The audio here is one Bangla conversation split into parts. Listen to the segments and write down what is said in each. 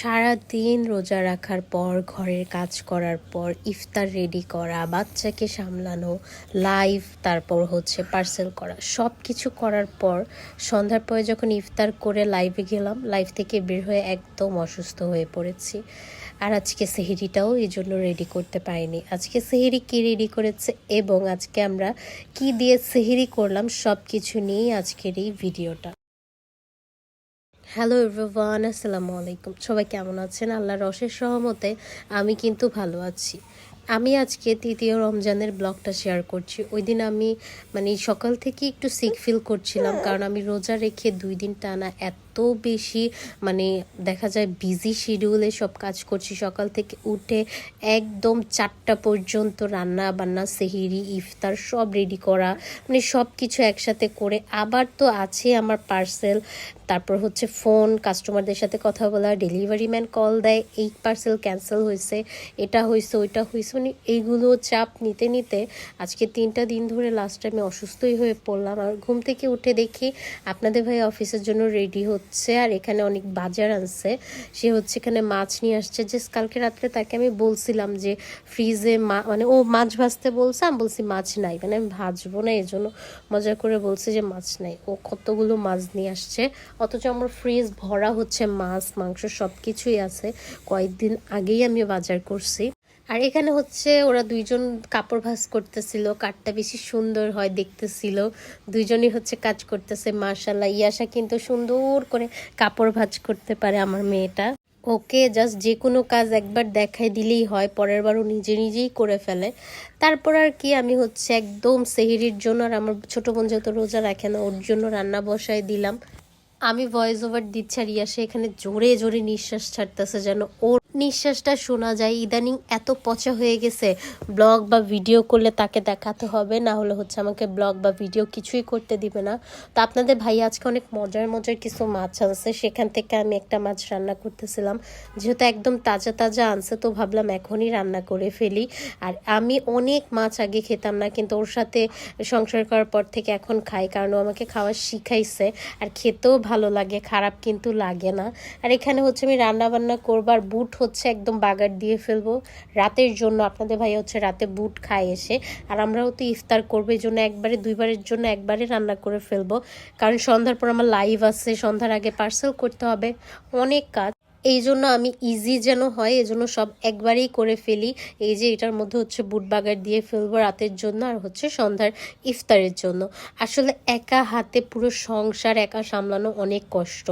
সারা দিন রোজা রাখার পর, ঘরের কাজ করার পর, ইফতার রেডি করা, বাচ্চাকে সামলানো লাইভ তারপর হচ্ছে পার্সেল করা সব কিছু করার পর সন্ধ্যার পরে যখন ইফতার করে লাইভে গেলাম লাইভ থেকে বের হয়ে একদম অসুস্থ হয়ে পড়েছি। আর আজকে সেহেরিটাও এই জন্য রেডি করতে পারিনি। আজকে সেহেরি কি রেডি করেছে এবং আজকে আমরা কি দিয়ে সেহেরি করলাম সব কিছু নিয়েই আজকের এই ভিডিওটা হ্যালো এভরিওয়ান আসসালামু আলাইকুম সবাই কেমন আছেন? আল্লাহর রসের সহমতে আমি কিন্তু ভালো আছি। আমি আজকে তৃতীয় রমজানের ব্লগটা শেয়ার করছি। ওই দিন আমি মানে সকাল থেকে একটু সিক ফিল করছিলাম, কারণ আমি রোজা রেখে দুই দিন টানা এত বেশি মানে দেখা যায় বিজি শিডিউলে সব কাজ করছি। সকাল থেকে উঠে একদম চারটা পর্যন্ত রান্না বান্না, সেহিরি, ইফতার সব রেডি করা মানে সব কিছু একসাথে করে। আবার তো আছে আমার পার্সেল তারপর হচ্ছে ফোন কাস্টমারদের সাথে কথা বলা ডেলিভারি ম্যান কল দেয়, এই পার্সেল ক্যান্সেল হয়েছে, এটা হয়েছে, ওইটা হয়েছে মানে এইগুলো চাপ নিতে নিতে আজকে তিনটা দিন ধরে লাস্ট টাইমে অসুস্থই হয়ে পড়লাম। আর ঘুম থেকে উঠে দেখি আপনাদের ভাই অফিসের জন্য রেডি হচ্ছে। আর এখানে অনেক বাজার আনছে। সে হচ্ছে এখানে মাছ নিয়ে আসছে। যে কালকে রাত্রে তাকে আমি বলছিলাম যে, ফ্রিজে মা মানে ও মাছ ভাজতে বলছে, আমি বলছি, মাছ নাই। মানে আমি ভাজবো না এই জন্য মজা করে বলছে যে, মাছ নাই। ও কতগুলো মাছ নিয়ে আসছে। অথচ আমার ফ্রিজ ভরা হচ্ছে মাছ, মাংস সব কিছুই আছে। কয়েকদিন আগেই আমি বাজার করছি। আর এখানে হচ্ছে ওরা দুইজন কাপড় ভাঁজ করতেছিল, কাঠটা বেশি সুন্দর হয় দেখতেছিল। দুইজনই হচ্ছে কাজ করতেছে মার্শাল্লাহ ইয়াসা কিন্তু সুন্দর করে কাপড় ভাঁজ করতে পারে আমার মেয়েটা। ওকে জাস্ট যে কোনো কাজ একবার দেখাই দিলেই হয়, পরের বারও নিজে নিজেই করে ফেলে। তারপর আর কি, আমি হচ্ছে একদম সেহিরির জন্য আর আমার ছোট বোন যেহেতু রোজা রাখে না, ওর জন্য রান্না বসায় দিলাম। আমি ভয়েস ওভার দিচ্ছি আর ইয়াসে এখানে জোরে জোরে নিঃশ্বাস ছাড়তেছে যেন ওর নিঃশ্বাসটা শোনা যায়। ইদানিং এত পচা হয়ে গেছে। ব্লগ বা ভিডিও করলে তাকে দেখাতে হবে, না হলে হচ্ছে আমাকে ব্লগ বা ভিডিও কিছুই করতে দিবে না। তো আপনাদের ভাই আজকে অনেক মজার মজার কিছু মাছ আনছে। সেখান থেকে আমি একটা মাছ রান্না করতেছিলাম। যেহেতু একদম তাজা তাজা আনছে, তো ভাবলাম এখনই রান্না করে ফেলি। আর আমি অনেক মাছ আগে খেতাম না, কিন্তু ওর সাথে সংসার করার পর থেকে এখন খাই, কারণ ও আমাকে খাওয়া শিখাইছে। আর খেতেও ভালো লাগে, খারাপ কিন্তু লাগে না। আর এখানে হচ্ছে আমি রান্না বান্না করবার বুট হচ্ছে একদম বাগার দিয়ে ফেলব। রাতের জন্য আপনাদের ভাই হচ্ছে রাতে বুট খায় এসে। আর আমরাও তো ইফতার করব জন্য একবারে, দুইবারের জন্য একবারে রান্না করে ফেলব। কারণ সন্ধ্যার পর আমার লাইভ আছে, সন্ধ্যার আগে পার্সেল করতে হবে। অনেক কাজ। এই জন্য আমি ইজি যেন হয় এই জন্য সব একবারেই করে ফেলি। এই যে এটার মধ্যে হচ্ছে বুট বাগার দিয়ে ফেলব রাতের জন্য আর হচ্ছে সন্ধ্যার ইফতারের জন্য। আসলে একা হাতে পুরো সংসার একা সামলানো অনেক কষ্ট।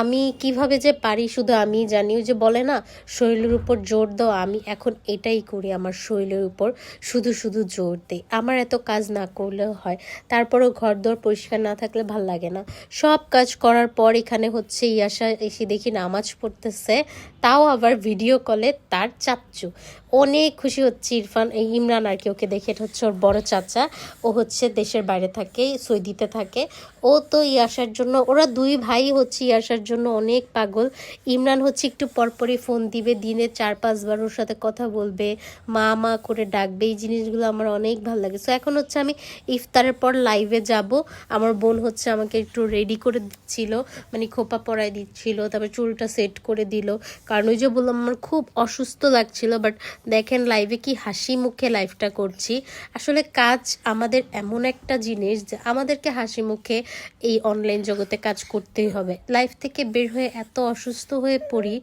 আমি কীভাবে যে পারি শুধু আমি জানি যে বলে না, শরীরের উপর জোর দাও, আমি এখন এটাই করি আমার শরীরের উপর, শুধু শুধু জোর দিই। আমার এত কাজ না করলেও হয়, তারপরেও ঘর দর পরিষ্কার না থাকলে ভালো লাগে না। সব কাজ করার পর এখানে হচ্ছে ইয়াসা এসে দেখি নামাজ পড়তে করতেছে তাও আবার ভিডিও কলে তার চাচ্চু। অনেক খুশি হচ্ছে ইরফান, এই ইমরান আর কি, ওকে দেখে। এটা হচ্ছে ওর বড় চাচা। ও হচ্ছে দেশের বাইরে থাকে, সৌদিতে থাকে। ও তো ইয়াসার জন্য, ওরা দুই ভাই হচ্ছে ইয়াসার জন্য অনেক পাগল। ইমরান হচ্ছে একটু পরপরই ফোন দিবে, দিনে চার, পাঁচবার ওর সাথে কথা বলবে, মা মা করে ডাকবে। এই জিনিসগুলো আমার অনেক ভালো লাগে। সো এখন হচ্ছে আমি ইফতারের পর লাইভে যাব। আমার বোন হচ্ছে আমাকে একটু রেডি করে দিচ্ছিল মানে খোপা পরাই দিচ্ছিল, তারপর চুলটা সেট করে দিল। কারণ ওই যে বললাম, আমার খুব অসুস্থ লাগছিল বাট দেখেন লাইভে কি হাসি মুখে লাইভটা করছি। আসলে কাজ আমাদের এমন একটা জিনিস যে আমাদেরকে হাসি মুখে এই অনলাইন জগতে কাজ করতেই হবে। লাইফ থেকে বের হয়ে এত অসুস্থ হয়ে পড়ি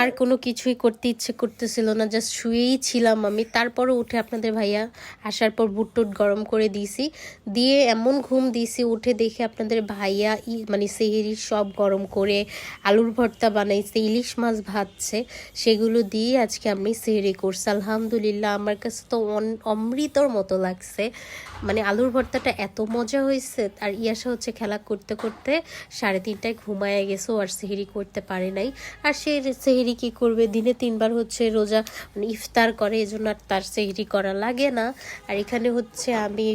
আর কোনো কিছুই করতে ইচ্ছে করতেছিল না জাস্ট শুয়েই ছিলাম আমি। তারপরও উঠে আপনাদের ভাইয়া আসার পর বুট টুট গরম করে দিয়েছি। দিয়ে এমন ঘুম দিয়েছি, উঠে দেখে আপনাদের ভাইয়া ই মানে সেহেরি সব গরম করে আলুর ভর্তা বানাইছে, ইলিশ মাছ ভাজছে, সেগুলো দিয়ে আজকে আমি সেহেরি করছি। আলহামদুলিল্লাহ, আমার কাছে তো অমৃতর মতো লাগছে। মানে আলুর ভর্তাটা এত মজা হয়েছে, আর ইয়াসা হচ্ছে খেলা করতে করতে সাড়ে তিনটায় ঘুমায় গেছে আর সেহেরি করতে পারে নাই। আর সে সেহেরি কি করবে? দিনে তিনবার হচ্ছে রোজা মানে ইফতার করে, এজন্য আর তার সেহেরি করা লাগে না। আর এখানে হচ্ছে আমি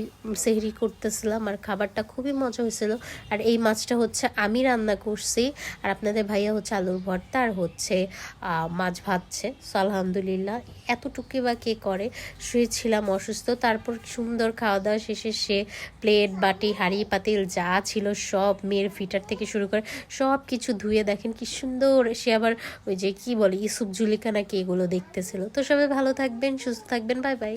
সেহেরি করতেছিলাম আর খাবারটা খুবই মজা হয়েছিল। আর এই মাছটা হচ্ছে আমি রান্না করছি আর আপনাদের ভাইয়া হচ্ছে আলুর ভর্তা আর হচ্ছে মাছ ভাজছে। সো আলহামদুলিল্লাহ এতটুকু বা কে করে, শুয়েছিলাম অসুস্থ। তারপর সুন্দর খাওয়া দাওয়া শেষে সে প্লেট, বাটি, হাঁড়ি, পাতিল যা ছিল সব মেয়ের ফিটার থেকে শুরু করে সব কিছু ধুয়ে দেখেন কি সুন্দর। সে আবার ওই যে কি বলে ইসুফ জুলিকা নাকি এগুলো দেখতেছিল। তো সবাই ভালো থাকবেন, সুস্থ থাকবেন, বাই বাই।